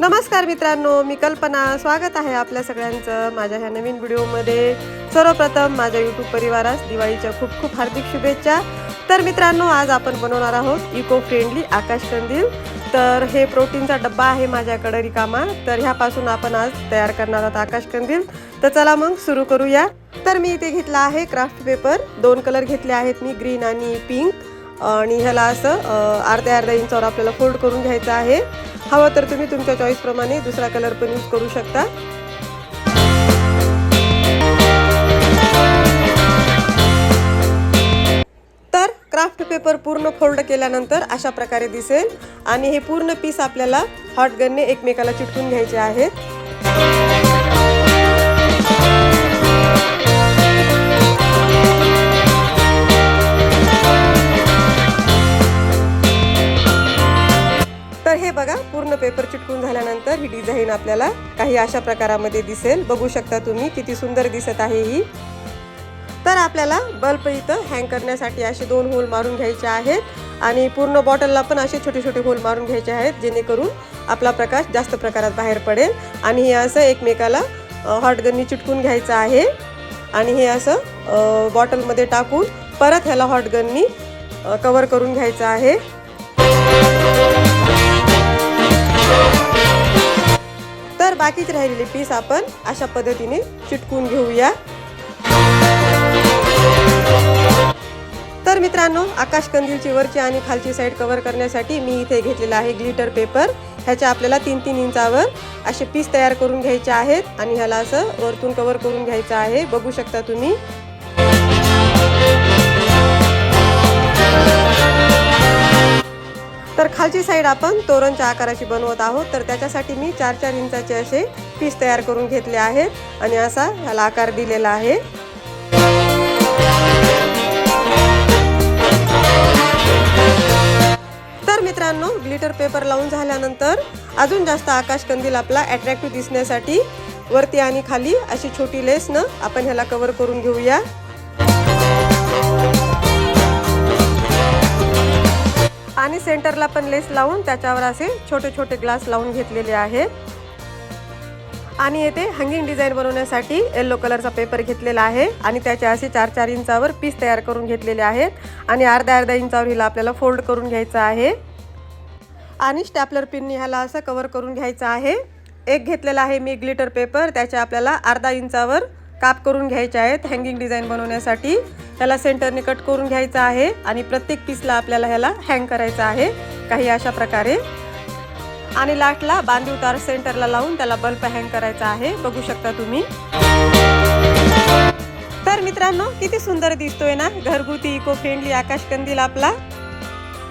नमस्कार मित्रांनो मी कल्पना. स्वागत आहे आपल्या सगळ्यांचं माझ्या ह्या नवीन व्हिडिओमध्ये. सर्वप्रथम माझ्या यूट्यूब परिवारास दिवाळीच्या खूप खूप हार्दिक शुभेच्छा. तर मित्रांनो आज आपण बनवणार आहोत इको फ्रेंडली आकाश कंदील. तर हे प्रोटीनचा डब्बा आहे माझ्याकडे रिकामा. तर ह्यापासून आपण आज तयार करणार आहोत आकाश कंदील. तर चला मग सुरू करूया. तर मी इथे घेतला आहे क्राफ्ट पेपर. दोन कलर घेतले आहेत मी ग्रीन आणि पिंक. आणि ह्याला असं अर्ध्या अर्ध्या इंचावर आपल्याला फोल्ड करून घ्यायचं आहे. हवं तर तुम्ही तुमच्या चॉईसप्रमाणे दुसरा कलर पण यूज करू शकता. तर क्राफ्ट पेपर पूर्ण फोल्ड केल्यानंतर अशा प्रकारे दिसेल. आणि हे पूर्ण पीस आपल्याला हॉट गनने एकमेकाला चिटकून घ्यायचे आहेत. पूर्ण पेपर चिटकून झाल्यानंतर ही डिझाईन आपल्याला काही अशा प्रकारामध्ये दिसेल. बघू शकता तुम्ही किती सुंदर दिसत आहे ही. तर आपल्याला बल्ब इथं हँग करण्यासाठी असे दोन होल मारून घ्यायचे आहेत आणि पूर्ण बॉटलला पण असे छोटे छोटे होल मारून घ्यायचे आहेत जेणेकरून आपला प्रकाश जास्त प्रकारात बाहेर पडेल. आणि हे असं एकमेकाला हॉट गननी चिटकून घ्यायचं आहे. आणि हे असं बॉटलमध्ये टाकून परत ह्याला हॉट गननी कवर करून घ्यायचं आहे. तर बाकीच राहिलेले पीस आपण अशा पद्धतीने चिटकून घेऊया. तर मित्रांनो आकाश कंदीलची वरची आणि खालची साईड कव्हर करण्यासाठी मी इथे घेतलेला आहे ग्लिटर पेपर ह्याच्या आपल्याला तीन तीन इंचावर असे पीस तयार करून घ्यायचे आहेत आणि ह्याला असं वरतून कव्हर करून घ्यायचं आहे. बघू शकता तुम्ही. खालची साईड आपण तोरणच्या आकाराची बनवत आहोत. तर त्याच्यासाठी मी चार चार इंचाचे असे पीस तयार करून घेतले आहेत आणि असा ह्याला आकार दिलेला आहे. तर मित्रांनो ग्लिटर पेपर लावून झाल्यानंतर अजून जास्त आकाश कंदील आपला अट्रॅक्टिव्ह दिसण्यासाठी वरती आणि खाली अशी छोटी लेस न आपण ह्याला कव्हर करून घेऊया. आणि सेंटरला पण लेस लावून त्याच्यावर असे छोटे छोटे ग्लास लावून घेतलेले आहेत. आणि येथे हँगिंग डिझाईन बनवण्यासाठी येल्लो कलरचा पेपर घेतलेला आहे. आणि त्याचे असे चार चार इंचावर पीस तयार करून घेतलेले आहेत. आणि अर्ध्या अर्धा इंचावर हिला आपल्याला फोल्ड करून घ्यायचं आहे. आणि स्टॅपलर पिनने ह्याला असं कवर करून घ्यायचं आहे. एक घेतलेला आहे मी ग्लिटर पेपर त्याच्या आपल्याला अर्धा इंचावर काप करून घ्यायचे आहेत हँगिंग डिझाईन बनवण्यासाठी. त्याला सेंटरने कट करून घ्यायचं आहे आणि प्रत्येक पीसला आपल्याला ह्याला हँग करायचं आहे काही अशा प्रकारे. आणि लास्टला बांधीव तार सेंटरला लावून त्याला बल्ब हँग करायचा आहे बघू शकता तुम्ही. तर मित्रांनो किती सुंदर दिसतोय ना घरगुती इको फ्रेंडली आकाश कंदील आपला.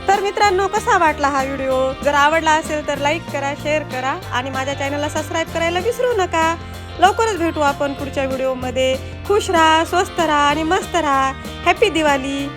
तर मित्रांनो कसा वाटला हा व्हिडिओ जर आवडला असेल तर लाईक करा शेअर करा आणि माझ्या चॅनलला सबस्क्राईब करायला विसरू नका. लवकरच भेटू आपण पुढच्या व्हिडिओमध्ये. खुश राहा स्वस्त राहा आणि मस्त राहा. हॅपी दिवाळी